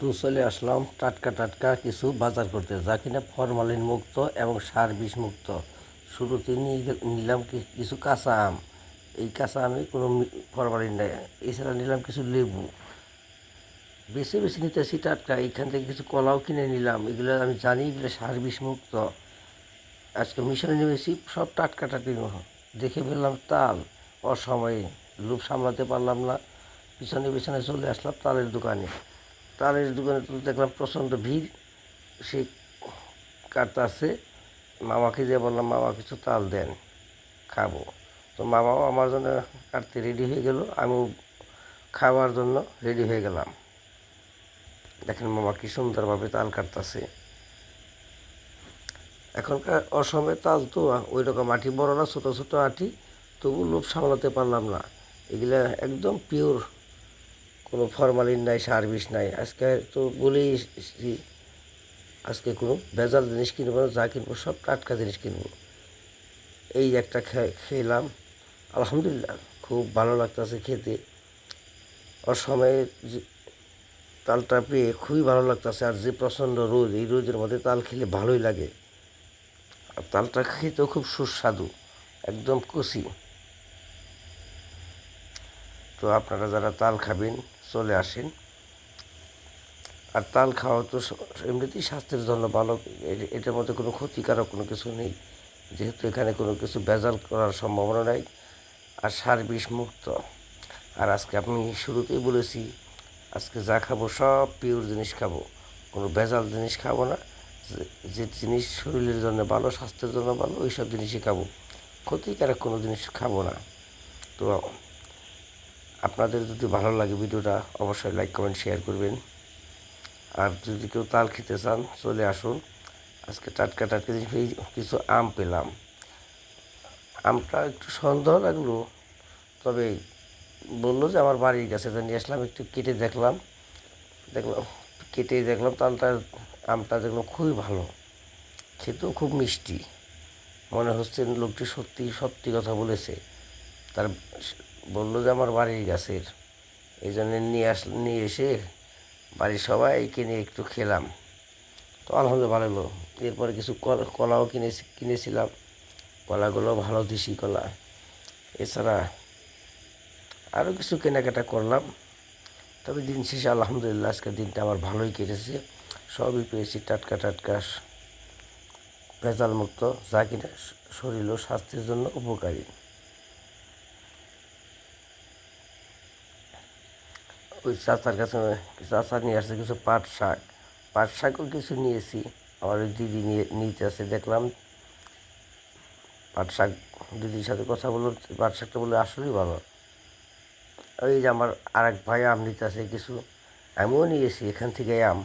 তো চলে আসলাম টাটকা টাটকা কিছু বাজার করতে, যা কিনা ফরমালিন মুক্ত এবং সার বিষ মুক্ত। শুরুতে নিয়ে নিলাম কিছু কাঁচা আম। এই কাঁচা আমে কোনো ফরমালিন নেই। এছাড়া নিলাম কিছু লেবু। বেছে বেছে নিতেছি টাটকা। এইখান থেকে কিছু কলাও কিনে নিলাম। এগুলো আমি জানি এগুলো সার বিষ মুক্ত। আজকে মিশনে নেমেছি, সব টাটকা টাটকি দেখে ফেললাম তাল। অসময়ে লোভ সামলাতে পারলাম না। পিছনে পিছনে চলে আসলাম তালের দোকানে। তালের দোকানে দেখলাম প্রচণ্ড ভিড়। সে কাটতে আছে, মামাকে যে বললাম, মামা, কিছু তাল দেন, খাব। তো মামাও আমার জন্য কাটতে রেডি হয়ে গেল আমিও খাওয়ার জন্য রেডি হয়ে গেলাম। দেখেন মামা কি সুন্দরভাবে তাল কাটতেছে। এখনকার অসমে তাল তো ওই রকম আটি, বড় না, ছোটো ছোটো আটি, তবু লোভ সামলাতে পারলাম না। এগুলা একদম পিওর কোনো ফরমালিন নাই, সার্ভিস নাই। আজকে তো বলেই আজকে কোনো ভেজাল জিনিস কিনবো না, যা কিনবো সব টাটকা জিনিস কিনবো। এই একটা খেলাম, আলহামদুলিল্লাহ, খুব ভালো লাগতেছে খেতে। অসময়ে তালটা পেয়ে খুবই ভালো লাগতেছে, আর যে প্রচণ্ড রোদ, এই রোদের মধ্যে তাল খেলে ভালোই লাগে। আর তালটা খেতেও খুব সুস্বাদু, একদম কচি তো আপনারা যারা তাল খাবেন, চলে আসেন। আর তাল খাওয়া তো এমনিতেই স্বাস্থ্যের জন্য ভালো। এটার মধ্যে কোনো ক্ষতিকারক কোনো কিছু নেই। যেহেতু এখানে কোনো কিছু ভেজাল করার সম্ভাবনা নাই। আর সার বিষ মুক্ত। আর আজকে আমি শুরুতেই বলেছি, আজকে যা খাব সব পিওর জিনিস খাব। কোনো ভেজাল জিনিস খাব না। যে- যে জিনিস শরীরের জন্য ভালো, স্বাস্থ্যের জন্য ভালো ওই সব জিনিসই খাব। ক্ষতিকারক কোনো জিনিস খাব না। তো আপনাদের যদি ভালো লাগে ভিডিওটা, অবশ্যই লাইক কমেন্ট শেয়ার করবেন। আর যদি কেউ তাল খেতে চান, চলে আসুন। আজকে টাটকা টাটকা জিনিস কিছু আম পেলাম। আমটা একটু সন্দেহ লাগল, তবে বলল যে আমার বাড়ির কাছে তো নিয়ে আসলাম, একটু কেটে দেখলাম। দেখলাম, কেটে দেখলাম, তালটা, আমটা দেখলাম খুবই ভালো। খেতেও খুব মিষ্টি। মনে হচ্ছে লোকটি সত্যি সত্যি কথা বলেছে। তার বলল যে আমার বাড়ির গাছের। এই জন্য নিয়ে আস, নিয়ে এসে বাড়ির সবাই কিনে একটু খেলাম। তো আলহামদুলিল্লাহ ভালো হলো। এরপরে কিছু কল- কলাও কিনেছি, কিনেছিলাম। কলাগুলো ভালো দেশি কলা। এছাড়া আরও কিছু কেনাকাটা করলাম। তবে দিন শেষে আলহামদুলিল্লাহ আজকের দিনটা আমার ভালোই কেটেছে। সবই পেয়েছি টাটকা টাটকা, স- ভেজাল মুক্ত যা কিনা শরীর ও স্বাস্থ্যের জন্য উপকারী। ওই চাচার কাছে কিছু চাচা নিয়ে আসছে কিছু পাট শাক। পাট শাকও কিছু নিয়েছি, আমার ওই দিদি নিয়ে নিতে আসে, দেখলাম পাট শাক দিদির সাথে কথা বলল, পাট শাকটা বলে আসলেই ভালো। ওই যে আমার আরেক ভাই আম নিতে আসে কিছু, আমিও নিয়েছি এখান থেকে আম।